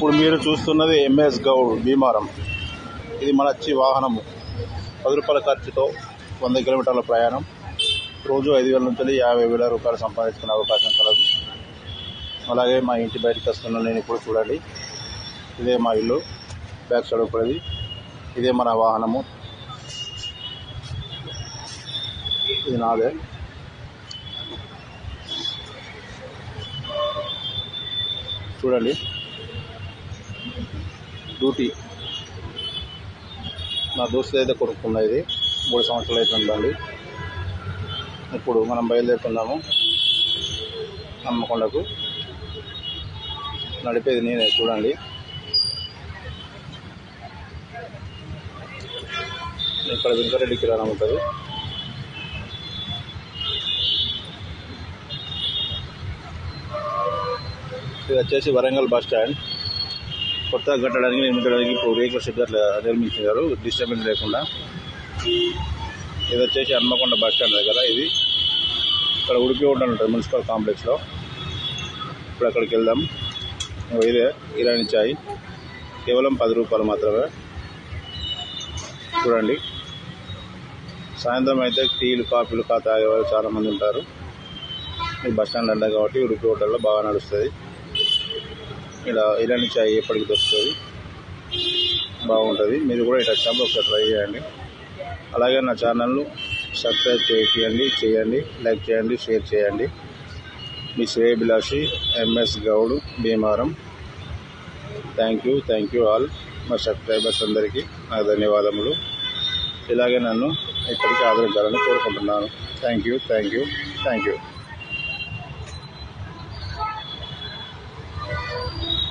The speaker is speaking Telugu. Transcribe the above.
ఇప్పుడు మీరు చూస్తున్నది ఎంఎస్ గౌడ్ భీమారం ఇది మన వచ్చి వాహనము. పది రూపాయల ఖర్చుతో వంద కిలోమీటర్ల ప్రయాణం. రోజు ఐదు వేల నుంచి యాభై వేల రూపాయలు సంపాదించుకునే అవకాశం కలదు. అలాగే మా ఇంటి బయటకు వస్తున్న నేను ఇప్పుడు చూడండి ఇదే మా ఇల్లు. బ్యాక్ సైడ్ ఒకటిది. ఇదే మన వాహనము. ఇది నాదే. చూడండి. డ్యూటీ. నా దోస్తు అయితే కొడుకున్నా ఇది మూడు సంవత్సరాలు అయితే ఉండాలి ఇప్పుడు మనం బయలుదేరుతున్నాము. హన్మకొండకు. నడిపేది నేనే చూడండి. ఇక్కడ వెంకరెడ్డి కిరాణం ఉంటుంది. ఇది వచ్చేసి వరంగల్ బస్ స్టాండ్. కొత్తగా కట్టడానికి నిర్మించడానికి ఇప్పుడు రేకుల షెడ్ అట్లా నిర్మించారు డిస్టర్బెన్స్ లేకుండా. ఇది వచ్చేసి హన్మకొండ బస్ స్టాండ్ దగ్గర ఇది. ఇక్కడ ఉడిపి హోటల్ ఉంటుంది మున్సిపల్ కాంప్లెక్స్లో. ఇప్పుడు అక్కడికి వెళ్దాం. ఇదే ఇరానీ చాయ్. కేవలం పది రూపాయలు మాత్రమే. చూడండి. సాయంత్రం అయితే టీలు కాఫీలు కా తాగేవారు చాలా మంది ఉంటారు. ఈ బస్ స్టాండ్ అంట కాబట్టి ఉడిపి హోటల్లో బాగా నడుస్తుంది. ఇలా ఇలాంటి చాయ్ ఎప్పటికి దొరుకుతుంది? బాగుంటుంది. మీరు కూడా ఇట్లా వచ్చినప్పుడు ఒకసారి ట్రై చేయండి. అలాగే నా ఛానల్ను సబ్స్క్రైబ్ చేయండి చేయండి లైక్ చేయండి షేర్ చేయండి. మీ శ్రేయభిలాషి MS Goud Bhimaram thank you thank you all మా సబ్స్క్రైబర్స్ అందరికీ నా ధన్యవాదములు. ఇలాగే నన్ను ఇప్పటికీ ఆదరించాలని కోరుకుంటున్నాను. Thank you thank you thank you